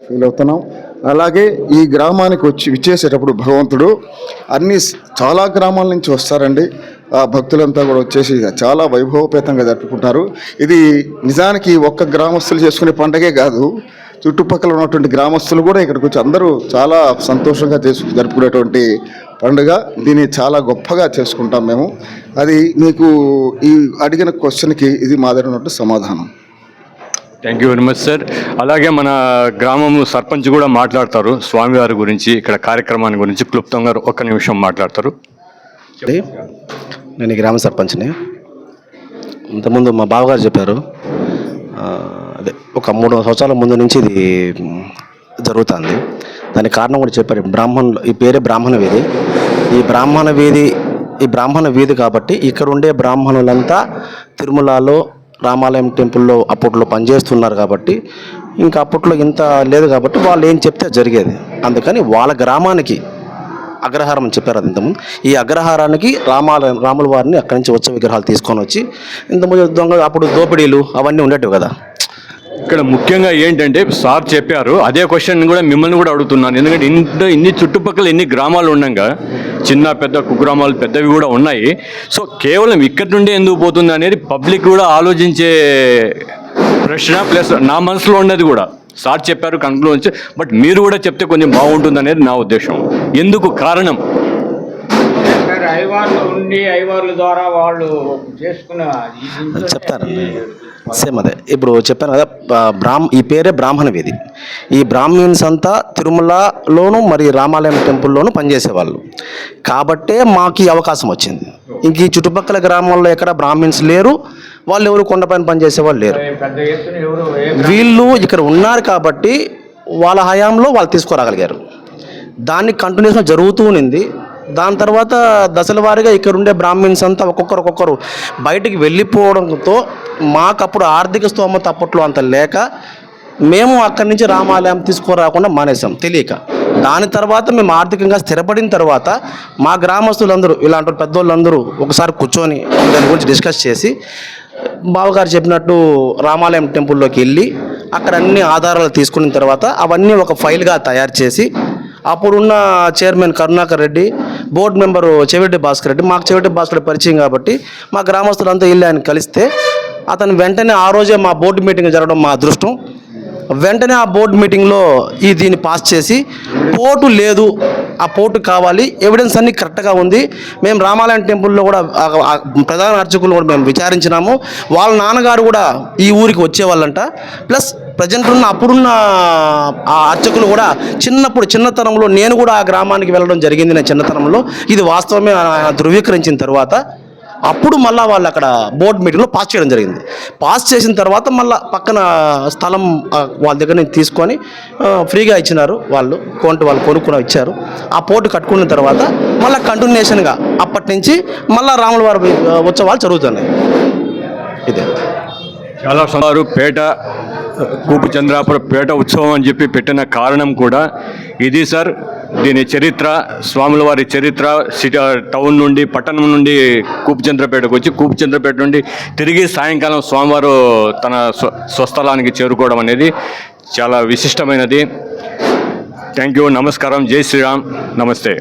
Feel అవుతున్నాం. అలాగే ఈ గ్రామానికి వచ్చి విచ్చేసేటప్పుడు భగవంతుడు అన్ని చాలా గ్రామాల నుంచి వస్తారండి. ఆ భక్తులంతా కూడా వచ్చేసి చాలా వైభవపేతంగా జరుపుకుంటారు. ఇది నిజానికి ఒక్క గ్రామస్తులు చేసుకునే పండగే కాదు. చుట్టుపక్కల ఉన్నటువంటి గ్రామస్తులు కూడా ఇక్కడికి వచ్చి అందరూ చాలా సంతోషంగా చేసు జరుపుకునేటువంటి పండుగ. దీన్ని చాలా గొప్పగా చేసుకుంటాం మేము. అది మీకు ఈ అడిగిన క్వశ్చన్కి ఇది మాదిరినట్టు సమాధానం. Thank you very much sir అలాగే మన గ్రామం సర్పంచ్ కూడా మాట్లాడతారు. స్వామివారి గురించి ఇక్కడ కార్యక్రమాన్ని గురించి క్లుప్తంగా ఒక్క నిమిషం మాట్లాడతారు. నేను ఈ గ్రామ సర్పంచ్ని. ఇంతకుముందు మా బావగారు చెప్పారు. అదే ఒక మూడు సంవత్సరాల ముందు నుంచి ఇది జరుగుతుంది. దానికి కారణం కూడా చెప్పారు. బ్రాహ్మణులు ఈ పేరే బ్రాహ్మణ వీధి. ఈ బ్రాహ్మణ వీధి ఈ బ్రాహ్మణ వీధి కాబట్టి ఇక్కడ ఉండే బ్రాహ్మణులంతా తిరుమలలో రామాలయం టెంపుల్లో అప్పట్లో పనిచేస్తున్నారు కాబట్టి ఇంకా అప్పట్లో ఇంత లేదు కాబట్టి వాళ్ళు ఏం చెప్తే జరిగేది. అందుకని వాళ్ళ గ్రామానికి అగ్రహారం అని చెప్పారు అది ఇంతకుముందు. ఈ అగ్రహారానికి రామాలయం రాముల వారిని అక్కడి నుంచి ఉత్సవ విగ్రహాలు తీసుకొని వచ్చి ఇంతకుముందు దొంగ అప్పుడు దోపిడీలు అవన్నీ ఉండేటివి కదా. ఇక్కడ ముఖ్యంగా ఏంటంటే సార్ చెప్పారు అదే క్వశ్చన్ కూడా మిమ్మల్ని కూడా అడుగుతున్నాను. ఎందుకంటే ఇంత ఇన్ని చుట్టుపక్కల ఎన్ని గ్రామాలు ఉండగా చిన్న పెద్ద కుగ్రామాలు పెద్దవి కూడా ఉన్నాయి. సో కేవలం ఇక్కడి నుండే ఎందుకు పోతుంది అనేది పబ్లిక్ కూడా ఆలోచించే ప్రశ్న ప్లస్ నా మనసులో ఉన్నది కూడా. సార్ చెప్పారు కనుక బట్ మీరు కూడా చెప్తే కొంచెం బాగుంటుంది అనేది నా ఉద్దేశం. ఎందుకు కారణం? సార్ ఐవార్లు ఉండి ఐవార్ల ద్వారా వాళ్ళు చేసుకున్న చెప్తారండి సేమ్ అదే. ఇప్పుడు చెప్పాను కదా బ్రాహ్మ ఈ పేరే బ్రాహ్మణ వీధి. ఈ బ్రాహ్మణ్స్ అంతా తిరుమలలోను మరి రామాలయం టెంపుల్లోను పనిచేసేవాళ్ళు. కాబట్టే మాకు ఈ అవకాశం వచ్చింది. ఇంక ఈ చుట్టుపక్కల గ్రామాల్లో ఎక్కడ బ్రాహ్మిన్స్ లేరు వాళ్ళు ఎవరు కొండపైన పనిచేసేవాళ్ళు లేరు. వీళ్ళు ఇక్కడ ఉన్నారు కాబట్టి వాళ్ళ హయాంలో వాళ్ళు తీసుకురాగలిగారు. దాన్ని కంటిన్యూస్గా జరుగుతూ ఉన్నింది దాని తర్వాత దశల వారీగా ఇక్కడ ఉండే బ్రాహ్మిన్స్ అంతా ఒక్కొక్కరు ఒక్కొక్కరు బయటికి వెళ్ళిపోవడంతో మాకు అప్పుడు ఆర్థిక స్తోమత అప్పట్లో అంత లేక మేము అక్కడి నుంచి రామాలయం తీసుకురాకుండా మానేసాం తెలియక. దాని తర్వాత మేము ఆర్థికంగా స్థిరపడిన తర్వాత మా గ్రామస్తులందరూ ఇలాంటి పెద్దోళ్ళందరూ ఒకసారి కూర్చొని దాని గురించి డిస్కస్ చేసి బావగారు చెప్పినట్టు రామాలయం టెంపుల్లోకి వెళ్ళి అక్కడ అన్ని ఆధారాలు తీసుకున్న తర్వాత అవన్నీ ఒక ఫైల్గా తయారు చేసి అప్పుడున్న chairman Karunakar Reddy board member చెవిటి భాస్కర్ రెడ్డి. మాకు చెవిటి భాస్కర్ రెడ్డి పరిచయం కాబట్టి మా గ్రామస్తులంతా వెళ్ళి ఆయన కలిస్తే అతను వెంటనే ఆ రోజే మా బోర్డు మీటింగ్ జరగడం మా అదృష్టం. వెంటనే ఆ బోర్డు మీటింగ్లో ఈ దీన్ని పాస్ చేసి పోటు లేదు ఆ పోటు కావాలి ఎవిడెన్స్ అన్ని కరెక్ట్గా ఉంది. మేము రామాలయం టెంపుల్లో కూడా ప్రధాన అర్చకులు కూడా మేము విచారించినాము. వాళ్ళ నాన్నగారు కూడా ఈ ఊరికి వచ్చేవాళ్ళంట. ప్లస్ ప్రజెంట్ ఉన్న అప్పుడున్న ఆ అర్చకులు కూడా చిన్నప్పుడు చిన్నతనంలో నేను కూడా ఆ గ్రామానికి వెళ్ళడం జరిగింది నా చిన్నతనంలో. ఇది వాస్తవమే ధృవీకరించిన తర్వాత. అప్పుడు మళ్ళీ వాళ్ళు అక్కడ బోర్డు మీటింగ్లో పాస్ చేయడం జరిగింది. పాస్ చేసిన తర్వాత మళ్ళీ పక్కన స్థలం వాళ్ళ దగ్గర నుంచి తీసుకొని ఫ్రీగా ఇచ్చినారు వాళ్ళు కోంట వాళ్ళు కొనుక్కుని ఇచ్చారు. ఆ పోటు కట్టుకున్న తర్వాత మళ్ళీ కంటిన్యూషన్గా అప్పటి నుంచి మళ్ళీ రాముల వారి ఉత్సవాలు జరుగుతున్నాయి. ఇదే. చాలా సుమారు పేట కూపు చంద్రాపురం పేట ఉత్సవం అని చెప్పి పెట్టిన కారణం కూడా ఇది సార్. దీని చరిత్ర స్వాముల వారి చరిత్ర సిటీ టౌన్ నుండి పట్టణం నుండి కూపుచంద్రపేటకు వచ్చి కూపుచంద్రపేట నుండి తిరిగి సాయంకాలం స్వామివారు తన స్వ స్వస్థలానికి చేరుకోవడం అనేది చాలా విశిష్టమైనది. Thank you. నమస్కారం. జై శ్రీరామ్. నమస్తే.